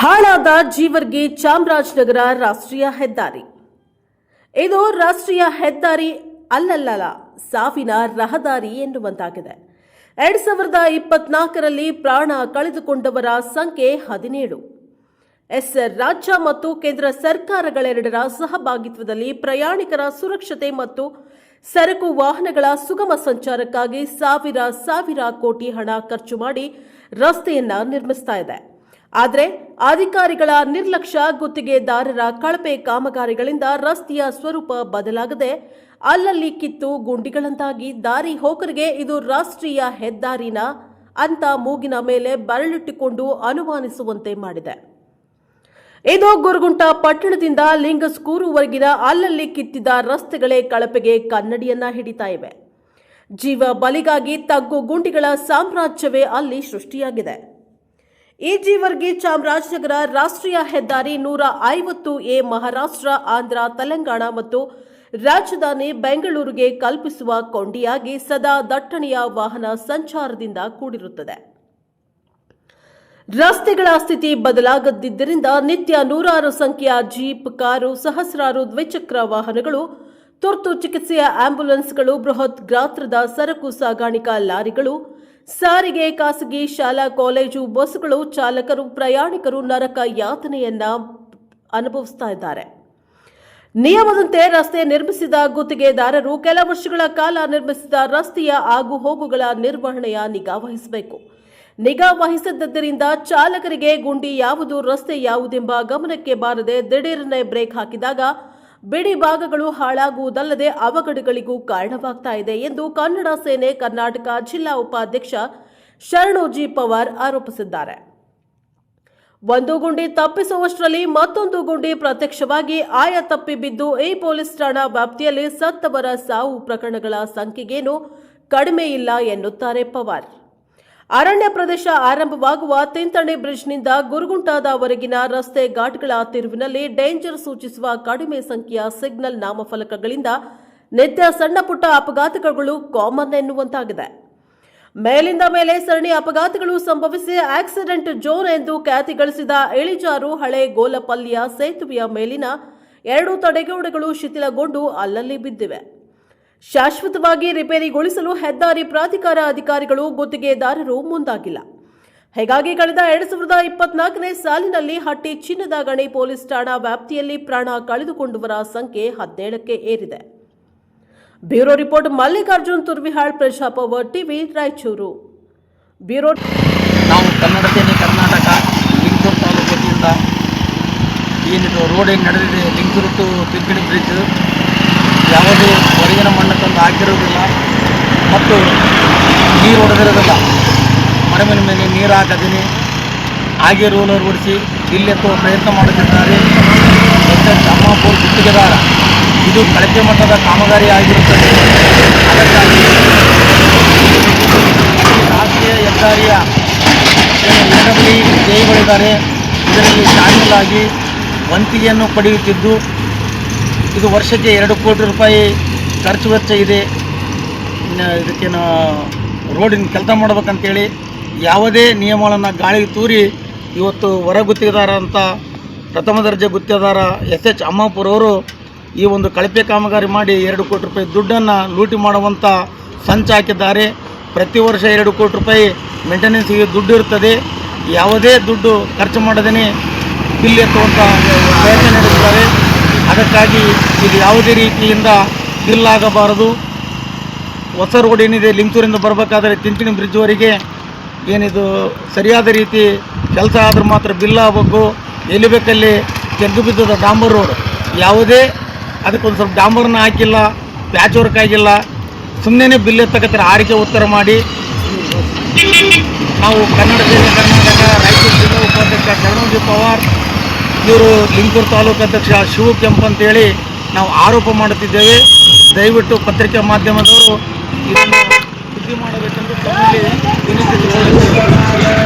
ಹಾಳಾದ ಜೀವರ್ಗಿ ಚಾಮರಾಜನಗರ ರಾಷ್ಟ್ರೀಯ ಹೆದ್ದಾರಿ. ಇದು ರಾಷ್ಟ್ರೀಯ ಹೆದ್ದಾರಿ ಅಲ್ಲಲ್ಲ ಸಾವಿನ ರಹದಾರಿ ಎನ್ನುವಂತಾಗಿದೆ. ಎರಡ್ ಸಾವಿರದ ಇಪ್ಪತ್ನಾಲ್ಕರಲ್ಲಿ ಪ್ರಾಣ ಕಳೆದುಕೊಂಡವರ ಸಂಖ್ಯೆ ಹದಿನೇಳು. ಎಸ್ ರಾಜ್ಯ ಮತ್ತು ಕೇಂದ್ರ ಸರ್ಕಾರಗಳೆರಡರ ಸಹಭಾಗಿತ್ವದಲ್ಲಿ ಪ್ರಯಾಣಿಕರ ಸುರಕ್ಷತೆ ಮತ್ತು ಸರಕು ವಾಹನಗಳ ಸುಗಮ ಸಂಚಾರಕ್ಕಾಗಿ ಸಾವಿರ ಸಾವಿರ ಕೋಟಿ ಹಣ ಖರ್ಚು ಮಾಡಿ ರಸ್ತೆಯನ್ನ ನಿರ್ಮಿಸ್ತಾ ಇದೆ. ಆದರೆ ಅಧಿಕಾರಿಗಳ ನಿರ್ಲಕ್ಷ್ಯ ಗುತ್ತಿಗೆದಾರರ ಕಳಪೆ ಕಾಮಗಾರಿಗಳಿಂದ ರಸ್ತೆಯ ಸ್ವರೂಪ ಬದಲಾಗದೆ ಅಲ್ಲಲ್ಲಿ ಕಿತ್ತು ಗುಂಡಿಗಳಂತಾಗಿ ದಾರಿ ಹೋಕರಿಗೆ ಇದು ರಾಷ್ಟ್ರೀಯ ಹೆದ್ದಾರಿನ ಅಂತ ಮೂಗಿನ ಮೇಲೆ ಬರಳಿಟ್ಟುಕೊಂಡು ಅನುಮಾನಿಸುವಂತೆ ಮಾಡಿದೆ. ಇದು ಗುರುಗುಂಟ ಪಟ್ಟಣದಿಂದ ಲಿಂಗಸ್ಕೂರುವರೆಗಿನ ಅಲ್ಲಲ್ಲಿ ಕಿತ್ತಿದ ರಸ್ತೆಗಳೇ ಕಳಪೆಗೆ ಕನ್ನಡಿಯನ್ನ ಹಿಡಿತಾ ಇವೆ. ಜೀವ ಬಲಿಗಾಗಿ ತಗ್ಗು ಗುಂಡಿಗಳ ಸಾಮ್ರಾಜ್ಯವೇ ಅಲ್ಲಿ ಸೃಷ್ಟಿಯಾಗಿದೆ. ಈ ಜೀವರ್ಗಿ ಚಾಮರಾಜನಗರ ರಾಷ್ಟ್ರೀಯ ಹೆದ್ದಾರಿ ನೂರ ಐವತ್ತು ಎ ಮಹಾರಾಷ್ಟ್ರ, ಆಂಧ್ರ, ತೆಲಂಗಾಣ ಮತ್ತು ರಾಜಧಾನಿ ಬೆಂಗಳೂರಿಗೆ ಕಲ್ಪಿಸುವ ಕೊಂಡಿಯಾಗಿ ಸದಾ ದಟ್ಟಣೆಯ ವಾಹನ ಸಂಚಾರದಿಂದ ಕೂಡಿರುತ್ತದೆ. ರಸ್ತೆಗಳ ಸ್ಥಿತಿ ಬದಲಾಗದಿದ್ದರಿಂದ ನಿತ್ಯ ನೂರಾರು ಸಂಖ್ಯೆಯ ಜೀಪ್, ಕಾರು, ಸಹಸ್ರಾರು ದ್ವಿಚಕ್ರ ವಾಹನಗಳು, ತುರ್ತು ಚಿಕಿತ್ಸೆಯ ಆಂಬ್ಯುಲೆನ್ಸ್ಗಳು ಬೃಹತ್ ಗಾತ್ರದ ಸರಕು ಸಾಗಾಣಿಕಾ ಲಾರಿಗಳು ಸಾರಿಗೆ, ಖಾಸಗಿ, ಶಾಲಾ, ಕಾಲೇಜು ಬಸ್ಗಳು ಚಾಲಕರು, ಪ್ರಯಾಣಿಕರು ನರಕ ಯಾತನೆಯನ್ನ ಅನುಭವಿಸ್ತಾ ಇದ್ದಾರೆ. ನಿಯಮದಂತೆ ರಸ್ತೆ ನಿರ್ಮಿಸಿದ ಗುತ್ತಿಗೆದಾರರು ಕೆಲ ವರ್ಷಗಳ ಕಾಲ ನಿರ್ಮಿಸಿದ ರಸ್ತೆಯ ಆಗು ಹೋಗುಗಳ ನಿರ್ವಹಣೆಯ ನಿಗಾ ವಹಿಸಬೇಕು. ನಿಗಾ ವಹಿಸದ್ದರಿಂದ ಚಾಲಕರಿಗೆ ಗುಂಡಿ ಯಾವುದು, ರಸ್ತೆ ಯಾವುದೆಂಬ ಗಮನಕ್ಕೆ ಬಾರದೆ ದಿಢೀರನೆ ಬ್ರೇಕ್ ಹಾಕಿದಾಗ ಬಿಡಿ ಭಾಗಗಳು ಹಾಳಾಗುವುದಲ್ಲದೆ ಅವಘಡಗಳಿಗೂ ಕಾರಣವಾಗ್ತಾ ಇದೆ ಎಂದು ಕನ್ನಡ ಸೇನೆ ಕರ್ನಾಟಕ ಜಿಲ್ಲಾ ಉಪಾಧ್ಯಕ್ಷ ಶರಣೋಜಿ ಪವಾರ್ ಆರೋಪಿಸಿದ್ದಾರೆ. ಒಂದು ಗುಂಡಿ ತಪ್ಪಿಸುವಷ್ಟರಲ್ಲಿ ಮತ್ತೊಂದು ಗುಂಡಿ ಪ್ರತ್ಯಕ್ಷವಾಗಿ ಆಯ ತಪ್ಪಿ ಬಿದ್ದು ಈ ಪೊಲೀಸ್ ಠಾಣಾ ವ್ಯಾಪ್ತಿಯಲ್ಲಿ ಸತ್ತವರ ಸಾವು ಪ್ರಕರಣಗಳ ಸಂಖ್ಯೆಗೇನು ಕಡಿಮೆ ಇಲ್ಲ ಎನ್ನುತ್ತಾರೆ ಪವಾರ್. ಅರಣ್ಯ ಪ್ರದೇಶ ಆರಂಭವಾಗುವ ತಿಂತಣಿ ಬ್ರಿಡ್ಜ್ನಿಂದ ಗುರುಗುಂಟಾದವರೆಗಿನ ರಸ್ತೆ ಘಾಟ್ಗಳ ತಿರುವಿನಲ್ಲಿ ಡೇಂಜರ್ ಸೂಚಿಸುವ ಕಡಿಮೆ ಸಂಖ್ಯೆಯ ಸಿಗ್ನಲ್ ನಾಮಫಲಕಗಳಿಂದ ನಿತ್ಯ ಸಣ್ಣ ಪುಟ್ಟ ಅಪಘಾತಗಳು ಕಾಮನ್ ಎನ್ನುವಂತಾಗಿದೆ. ಮೇಲಿಂದ ಮೇಲೆ ಸರಣಿ ಅಪಘಾತಗಳು ಸಂಭವಿಸಿ ಆಕ್ಸಿಡೆಂಟ್ ಜೋನ್ ಎಂದು ಖ್ಯಾತಿ ಗಳಿಸಿದ ಇಳಿಜಾರು ಹಳೆ ಗೋಲಪಲ್ಲಿಯ ಸೇತುವೆಯ ಮೇಲಿನ ಎರಡು ತಡೆಗೋಡೆಗಳು ಶಿಥಿಲಗೊಂಡು ಅಲ್ಲಲ್ಲಿ ಬಿದ್ದಿವೆ. ಶಾಶ್ವತವಾಗಿ ರಿಪೇರಿಗೊಳಿಸಲು ಹೆದ್ದಾರಿ ಪ್ರಾಧಿಕಾರ ಅಧಿಕಾರಿಗಳು ಗುತ್ತಿಗೆದಾರರು ಮುಂದಾಗಿಲ್ಲ. ಹೀಗಾಗಿ ಕಳೆದ ಎರಡು ಸಾವಿರದ ಇಪ್ಪತ್ನಾಲ್ಕನೇ ಸಾಲಿನಲ್ಲಿ ಹಟ್ಟಿ ಚಿನ್ನದ ಗಣಿ ಪೊಲೀಸ್ ಠಾಣಾ ವ್ಯಾಪ್ತಿಯಲ್ಲಿ ಪ್ರಾಣ ಕಳೆದುಕೊಂಡವರ ಸಂಖ್ಯೆ ಹದಿನೇಳಕ್ಕೆ ಏರಿದೆ. Bureau report Mallikarjun Turvihal Praja Power TV, Raichur. Bureau ನಾವು ಕನ್ನಡದಲ್ಲಿ ಕರ್ನಾಟಕ ಬ್ರಿಡ್ಜ್. ಹೊರಗಿನ ಮಣ್ಣು ತಂದು ಹಾಕಿರುವುದಿಲ್ಲ. ಮತ್ತು ನೀರು ಹೊಡೆದಿರೋದಿಲ್ಲ ಮನೆ ಮನೆ ಮೇಲೆ ನೀರು ಹಾಕದಿನಿ ಹಾಗೆ ರೋಲರ್ ಓಡಿಸಿ ಇಲ್ಲೆತ್ತುವ ಪ್ರಯತ್ನ ಮಾಡುತ್ತಿದ್ದಾರೆ. ಎಚ್ ಅಮ್ಮಾಪುರ್ ಗುತ್ತಿಗೆದಾರ. ಇದು ಕಳಪೆ ಮಟ್ಟದ ಕಾಮಗಾರಿ ಆಗಿರುತ್ತದೆ ಅದಕ್ಕಾಗಿ ರಾಷ್ಟ್ರೀಯ ಹೆದ್ದಾರಿಯ ಎಡಬಲಿ ಜೈಗಳಿದ್ದಾರೆ ಇದರಲ್ಲಿ ಶಾಮೀಲಾಗಿ ವಂತಿಗೆಯನ್ನು ಪಡೆಯುತ್ತಿದ್ದು, ಇದು ವರ್ಷಕ್ಕೆ ಎರಡು ಕೋಟಿ ರೂಪಾಯಿ ಖರ್ಚು ವೆಚ್ಚ ಇದೆ. ಇದಕ್ಕೇನು ರೋಡಿನ ಕೆಲಸ ಮಾಡ್ಬೇಕಂತೇಳಿ ಯಾವುದೇ ನಿಯಮಗಳನ್ನು ಗಾಳಿಗೆ ತೂರಿ ಇವತ್ತು ಹೊರ ಗುತ್ತಿಗೆದಾರ ಅಂತ ಪ್ರಥಮ ದರ್ಜೆ ಗುತ್ತಿಗೆದಾರ ಎಸ್ ಎಚ್ ಅಮ್ಮಾಪುರ್ ಅವರು ಈ ಒಂದು ಕಳಪೆ ಕಾಮಗಾರಿ ಮಾಡಿ ಎರಡು ಕೋಟಿ ರೂಪಾಯಿ ದುಡ್ಡನ್ನು ಲೂಟಿ ಮಾಡುವಂಥ ಸಂಚು ಹಾಕಿದ್ದಾರೆ. ಪ್ರತಿ ವರ್ಷ ಎರಡು ಕೋಟಿ ರೂಪಾಯಿ ಮೇಂಟೆನೆನ್ಸಿಗೆ ದುಡ್ಡು ಇರ್ತದೆ. ಯಾವುದೇ ದುಡ್ಡು ಖರ್ಚು ಮಾಡದೇ ಬಿಲ್ ಎತ್ತುವಂಥ ಪ್ರಯತ್ನ ನಡೆಸಿದ್ದಾರೆ ಅದಕ್ಕಾಗಿ ಇದು ಯಾವುದೇ ರೀತಿಯಿಂದ ಆಗಬಾರದು ಹೊಸ ರೋಡ್ ಏನಿದೆ, ಲಿಂಗಸೂರಿಂದ ಬರಬೇಕಾದ್ರೆ ತಿಂತಿಣಿ ಬ್ರಿಡ್ಜ್ವರೆಗೆ ಏನಿದು ಸರಿಯಾದ ರೀತಿ ಕೆಲಸ ಆದರೂ ಮಾತ್ರ ಬಿಲ್ ಆಗಬೇಕು. ಎಲ್ಲಿ ಬೇಕಲ್ಲಿ ತೆಗೆದು ಬಿದ್ದದ ಡಾಂಬರ್ ರೋಡ್. ಯಾವುದೇ ಅದಕ್ಕೊಂದು ಸ್ವಲ್ಪ ಡಾಂಬರ್ನ ಹಾಕಿಲ್ಲ, ಪ್ಯಾಚ್ ವರ್ಕ್ ಆಗಿಲ್ಲ. ಸುಮ್ಮನೆ ಬಿಲ್ ಎತ್ತಕತ್ತಾರೆ, ಆರಿಕೆ ಉತ್ತರ ಮಾಡಿ. ನಾವು ಕನ್ನಡ ಜಿಲ್ಲೆ, ಕರ್ನಾಟಕ ರಾಯಚೂರು ಜಿಲ್ಲಾ ಉಪಾಧ್ಯಕ್ಷ ಶರಣೋಜಿ ಪವಾರ್, ಇವರು ಲಿಂಗೂರು ತಾಲೂಕು ಅಧ್ಯಕ್ಷ ಶಿವ ಕೆಂಪ್ ಅಂತೇಳಿ ನಾವು ಆರೋಪ ಮಾಡುತ್ತಿದ್ದೇವೆ. ದಯವಿಟ್ಟು ಪತ್ರಿಕಾ ಮಾಧ್ಯಮದವರು ಇದನ್ನು ಸುದ್ದಿ ಮಾಡಬೇಕೆಂದು ತಮ್ಮಲ್ಲಿ ವಿನಂತಿಸಿಕೊಳ್ಳುತ್ತೇವೆ